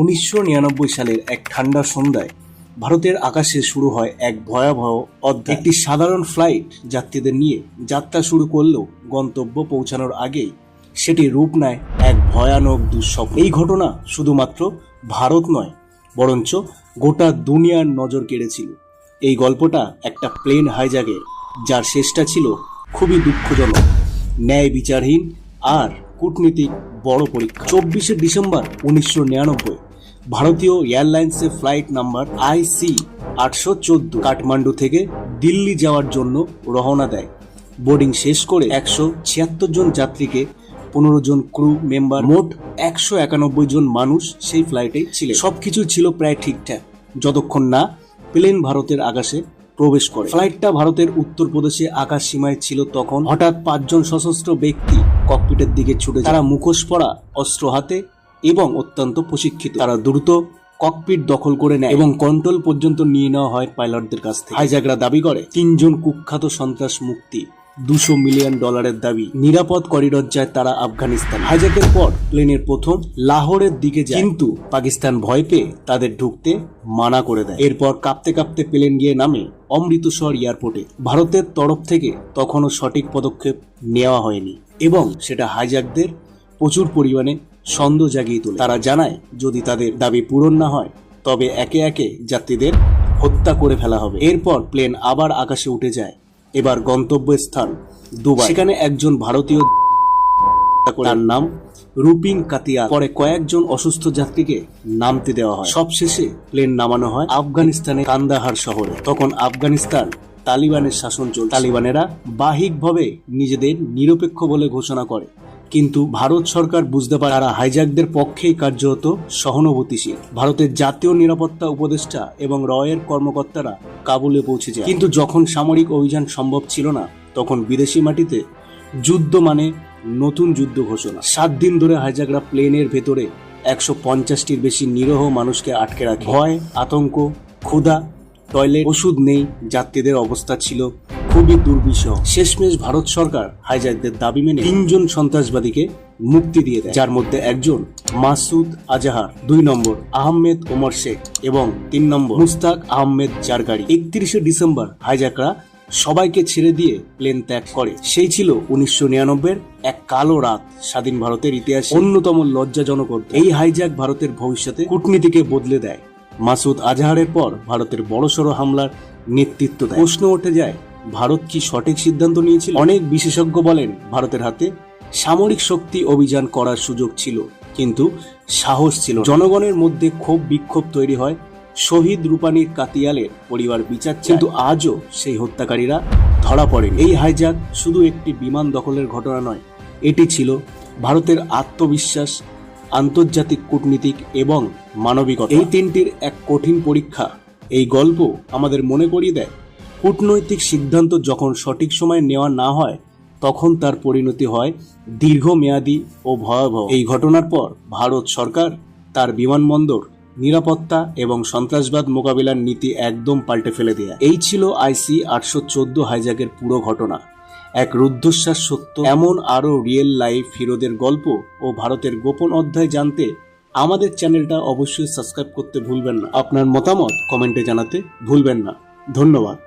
উনিশশো নিরানব্বই সালের এক ঠান্ডা সন্ধ্যায় ভারতের আকাশে শুরু হয় এক ভয়াবহ অধ্যায়। একটি সাধারণ ফ্লাইট যাত্রীদের নিয়ে যাত্রা শুরু করলেও গন্তব্য পৌঁছানোর আগেই সেটি রূপ নেয় এক ভয়ানক দুঃস্বপ্ন। এই ঘটনা শুধুমাত্র ভারত নয়, বরঞ্চ গোটা দুনিয়ার নজর কেড়েছিল। এই গল্পটা একটা প্লেন হাইজাগের যার শেষটা ছিল খুবই দুঃখজনক ন্যায় বিচারহীন আর কূটনীতিক বড় পরীক্ষা। চব্বিশে ডিসেম্বর উনিশশো নিরানব্বই ভারতীয় এয়ারলাইন্সের ফ্লাইট নাম্বার আইসি আটশো চোদ্দ কাঠমান্ডু থেকে দিল্লি যাওয়ার জন্য রওনা দেয়। বোর্ডিং শেষ করে একশো ছিয়াত্তর জন যাত্রীকে পনেরো জন ক্রু মেম্বার, মোট একশো একানব্বই জন মানুষ সেই ফ্লাইটেই সব সবকিছু ছিল প্রায় ঠিকঠাক, যতক্ষণ না প্লেন ভারতের আকাশে প্রবেশ করে। ফ্লাইটটা ভারতের উত্তরপ্রদেশে আকাশ সীমায় ছিল তখন। হঠাৎ পাঁচজন সশস্ত্র ব্যক্তি ককপিটের দিকে ছুটে তারা মুখোশ পরা অস্ত্র হাতে এবং অত্যন্ত প্রশিক্ষিত। তারা দ্রুত ককপিট দখল করে নেয় এবং কন্ট্রোল পর্যন্ত নিয়ে নেওয়া হয় পাইলটদের কাছ থেকে। হাইজাকরা দাবি করে, তিনজন কুখ্যাত সন্ত্রাস মুক্তি, দুশো মিলিয়ন ডলারের দাবি। নিরাপদ করিডর যায় তারা আফগানিস্তান। হাইজ্যাকের পর প্লেনের প্রথম লাহোরের দিকে যায়। কিন্তু পাকিস্তান ভয় পেয়ে তাদের ঢুকতে মানা করে দেয়। এরপর কাঁপতে কাঁপতে প্লেন গিয়ে নামে অমৃতসর এয়ারপোর্টে। ভারতের তরফ থেকে তখনও সঠিক পদক্ষেপ নেওয়া হয়নি এবং সেটা হাইজ্যাকদের প্রচুর পরিমাণে সন্দেহ জাগিয়ে তোলে। তারা জানায়, যদি তাদের দাবি পূরণ না হয়, তবে একে একে যাত্রীদের হত্যা করে ফেলা হবে। এরপর প্লেন আবার আকাশে উঠে যায়। এবার গন্তব্য স্থান দুবাই। সেখানে একজন ভারতীয় তার নাম রুপিন কাতিয়া। পরে কয়েকজন অসুস্থ যাত্রীকে নামতে দেওয়া হয়। সবশেষে প্লেন নামানো হয় আফগানিস্তানের কান্দাহার শহরে। তখন আফগানিস্তান তালিবানের শাসন চল তালিবানেরা বাহিকভাবে নিজেদের নিরপেক্ষ বলে ঘোষণা করে। কিন্তু ভারত সরকার বুঝতে পারে তারা হাইজ্যাকদের পক্ষেই কার্যত সহানুভূতিশীল। ভারতের জাতীয় নিরাপত্তা উপদেষ্টা এবং রয়ের কর্মকর্তারা কাবুলে পৌঁছে যায় কিন্তু যখন সামরিক অভিযান সম্ভব ছিল না, তখন বিদেশি মাটিতে যুদ্ধ মানে নতুন যুদ্ধ ঘোষণা। সাত দিন ধরে হাইজাকরা প্লেনের ভেতরে একশো পঞ্চাশটির বেশি নিরহ মানুষকে আটকে রাখে। ভয়, আতঙ্ক, ক্ষুধা, টয়লেট, ওষুধ নেই, যাত্রীদের অবস্থা ছিল খুবই দুর্বিষহ। শেষমেশ ভারত সরকার হাইজাকদের দাবি মেনে তিনজন সন্ত্রাসবাদীকে মুক্তি দিয়ে দেয়। যার মধ্যে একজন মাসুদ আজাহার, দুই নম্বর আহমেদ ওমর শেখ এবং তিন নম্বর মুস্তাক আহমেদ জারগাড়ি। একত্রিশে ডিসেম্বর হাইজাকরা সবাইকে ছেড়ে দিয়ে প্লেন ত্যাগ করে। সেই ছিল উনিশশো নিরানব্বই এক কালো রাত স্বাধীন ভারতের ইতিহাসে অন্যতম লজ্জাজনক এই হাইজ্যাক ভারতের ভবিষ্যতে কূটনীতিকে বদলে দেয়। মাসুদ আজহারের পর ভারতের বড়সড় হামলার নেতৃত্ব দেয়। প্রশ্ন উঠে যায় ভারত কি সঠিক সিদ্ধান্ত নিয়েছিল? অনেক বিশেষজ্ঞ বলেন, ভারতের হাতে সামরিক শক্তি অভিযান করার সুযোগ ছিল, কিন্তু সাহস ছিল জনগণের মধ্যে ক্ষোভ বিক্ষোভ তৈরি হয়। শহীদ রূপানীর কাতিয়ালের পরিবার বিচার। কিন্তু আজও সেই হত্যাকারীরা ধরা পড়েন। এই হাইজাক শুধু একটি বিমান দখলের ঘটনা নয়, এটি ছিল ভারতের আত্মবিশ্বাস, আন্তর্জাতিক কূটনীতিক এবং মানবিকতা। এই তিনটির এক কঠিন পরীক্ষা। এই গল্প আমাদের মনে করিয়ে দেয় কূটনৈতিক সিদ্ধান্ত যখন সঠিক সময় নেওয়া না হয়, তখন তার পরিণতি হয় দীর্ঘমেয়াদী ও ভয়াবহ। এই ঘটনার পর ভারত সরকার তার বিমানবন্দর, নিরাপত্তা এবং সন্ত্রাসবাদ মোকাবিলার নীতি একদম পাল্টে ফেলে দেয়া। এই ছিল আইসি আটশো চোদ্দ হাইজ্যাকের পুরো ঘটনা। এক রুদ্ধশ্বাস সত্য। এমন আরও রিয়েল লাইফ হিরোদের গল্প ও ভারতের গোপন অধ্যায় জানতে আমাদের চ্যানেলটা অবশ্যই সাবস্ক্রাইব করতে ভুলবেন না। আপনার মতামত কমেন্টে জানাতে ভুলবেন না। ধন্যবাদ।